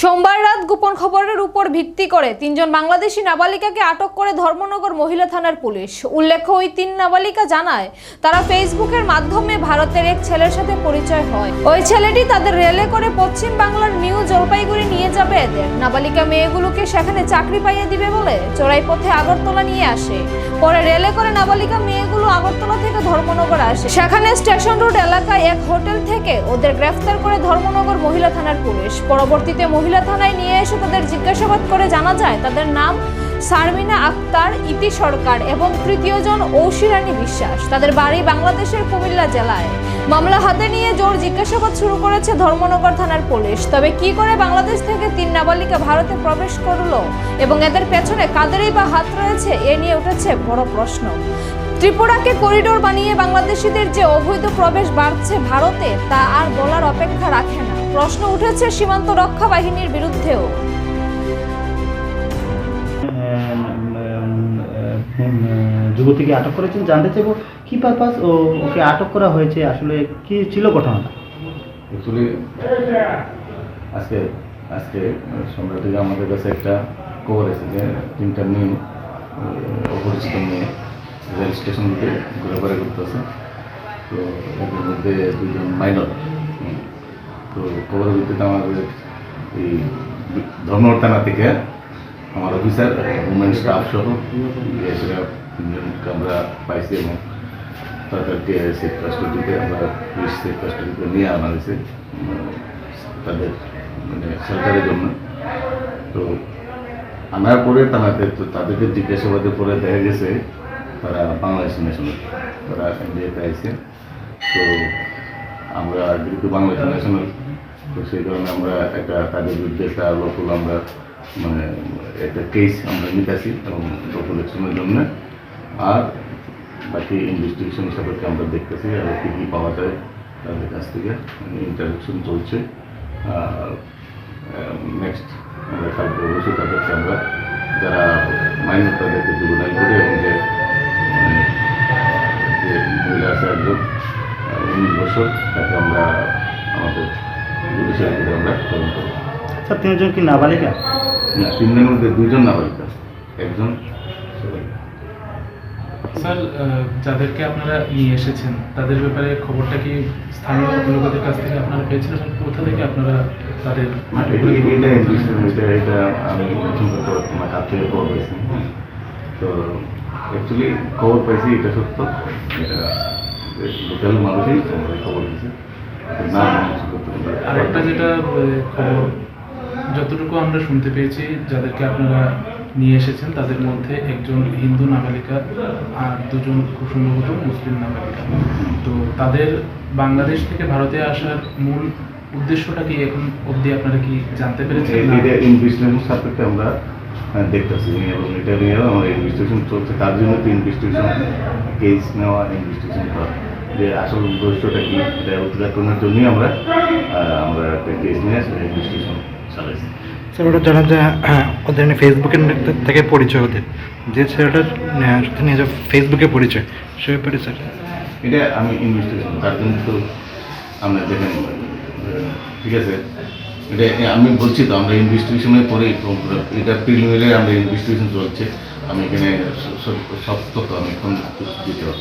সোমবার রাত গোপন খবরের উপর ভিত্তি করে তিনজন বাংলাদেশি নাবালিকাকে আটক করে ধর্মনগর মহিলা থানার পুলিশ। উল্লেখ্য, ওই তিন নাবালিকা জানায়, তারা ফেসবুকের মাধ্যমে ভারতের এক ছেলের সাথে পরিচয় হয়। ওই ছেলেটি তাদের রেলে করে পশ্চিম বাংলার নিউ জলপাইগুড়ি নিয়ে যাবে এদের। নাবালিকা মেয়েগুলোকে সেখানে চাকরি পাইয়ে দিবে বলে চোরাই পথে আগরতলা নিয়ে আসে। পরে রেলে করে নাবালিকা মেয়েগুলো আগরতলা থেকে ধর্মনগর আসে। সেখানে স্টেশন রোড এলাকায় এক হোটেল থেকে ওদের গ্রেফতার করে ধর্মনগর মহিলা থানার পুলিশ। পরবর্তীতে মহিলা থানায় নিয়ে এসে তাদের জিজ্ঞাসাবাদ করে জানা যায়, তাদের নাম সারমিনা আক্তার, ইতি সরকার এবং তৃতীয়জন ঔশিরানী বিশ্বাস। তাদের বাড়ি বাংলাদেশের কুমিল্লা জেলায়। মামলা হাতে নিয়ে জোর জিজ্ঞাসাবাদ শুরু করেছে ধর্মনগর থানার পুলিশ। তবে কি করে বাংলাদেশ থেকে তিন নাবালিকা ভারতে প্রবেশ করল এবং এদের পেছনে কাদেরই বা হাত রয়েছে, এ নিয়ে উঠেছে বড় প্রশ্ন। ত্রিপুরাকে করিডোর বানিয়ে বাংলাদেশিদের যে অবৈধ প্রবেশ বাড়ছে ভারতে তা আর বলার অপেক্ষা রাখে না। প্রশ্ন উঠেছে সীমান্ত রক্ষা বাহিনীর বিরুদ্ধেও। যুবতীকে আটক করেছেন জানতে চাইব কি পারপাস ও ওকে আটক করা হয়েছে আসলে কি ছিল ঘটনাটা? অ্যাকচুয়ালি আজকে আজকে সন্ধ্যা থেকে আমাদের কাছে একটা খবর এসেছে তিনটা মেয়ে অপরিচিত মেয়ে। রেল স্টেশন থেকে ঘোরাফেরা করতেছে। তো এদের মধ্যে দুজন মাইনর তো খবরের ভিত্তিতে আমাদের এই ধর্মর থানা থেকে আমার অফিসার উমেন স্টাফ সহ আমরা পাইছি এবং তাদেরকে সেফ কাস্টডিতে আমরা পুলিশ সেফ কাস্টডিতে নিয়ে আনা হয়েছে তাদের মানে সরকারের জন্য। তো আনার পরে তাদের তো তাদেরকে জিজ্ঞাসাবাদের পরে দেখা গেছে তারা বাংলাদেশ ন্যাশনাল তারা ইন্ডিয়াতে আইছে তো আমরা যেহেতু বাংলাদেশ ন্যাশনাল তো সেই কারণে আমরা একটা তাদের বিরুদ্ধে একটা লোকাল আমরা মানে একটা কেস আমরা নিতেছি এবং লোকাল ইলেকশনের জন্য। আর বাকি ইনভেস্টিগেশন সম্পর্কে আমরা দেখতেছি আর কী কী পাওয়া যায় তাদের কাছ থেকে। ইন্টারাকশন চলছে। আর নেক্সট আমরা কালকে অবশ্যই তাদেরকে আমরা যারা মাইনর তাদেরকে জুগুনাই করে এবং যে মানে যে মহিলা আছে একজন বছর তাকে আমরা আমাদের জুডিশিয়াল করে আমরা তদন্ত করব স্যার তিনজন কি নাবালিকা? না তিনজনের মধ্যে দুজন নাবালিকা একজন স্যার যাদেরকে আপনারা নিয়ে এসেছেন তাদের ব্যাপারে খবরটা কি স্থানীয় লোকেদের কাছ থেকে আপনারা পেয়েছিলেন কোথা থেকে আপনারা তাদের এটা এটা আমি তোমার থেকে খবর পাইছি তো অ্যাকচুয়ালি খবর পাইছি এটা সত্য। এটা লোকাল মানুষই আমাদের খবর দিয়েছে। না আরেকটা যেটা খবর যতটুকু আমরা শুনতে পেয়েছি যাদেরকে আপনারা নিয়ে এসেছেন তাদের মধ্যে একজন হিন্দু নাবালিকা আর দুজন খুব সম্ভবত মুসলিম নাবালিকা তো তাদের বাংলাদেশ থেকে ভারতে আসার মূল উদ্দেশ্যটা কি এখন অবধি আপনারা কি জানতে পেরেছেন? এটা ইনভেস্টিগেশন আমরা দেখতেছি এবং এটা নিয়ে আমার ইনভেস্টিগেশন চলছে তার জন্য তো ইনভেস্টিগেশন কেস নেওয়া ইনভেস্টিগেশন করা। যে আসল উদ্দেশ্যটা কি? এটা উদ্ঘাটনের জন্যই আমরা আমরা একটা কেস নিয়ে সেটা ইনভেস্টিগেশন চালাইছি স্যার ওটা জানা যায় হ্যাঁ, ওদের ফেসবুকের থেকে পরিচয় ওদের। যে ছেলেটার সাথে নিয়ে যাওয়া ফেসবুকে পরিচয় সে ব্যাপারে স্যার। এটা আমি ইনভেস্টিগেশন তার জন্য তো আমরা দেখেন আহ, ঠিক আছে? এটা আমি বলছি তো আমরা ইনভেস্টিগেশনের পরে এটা প্রিলিমিনারি আমরা ইনভেস্টিগেশন চলছে। আমি এখানে সব তথ্য আমি এখন দিতে পারব।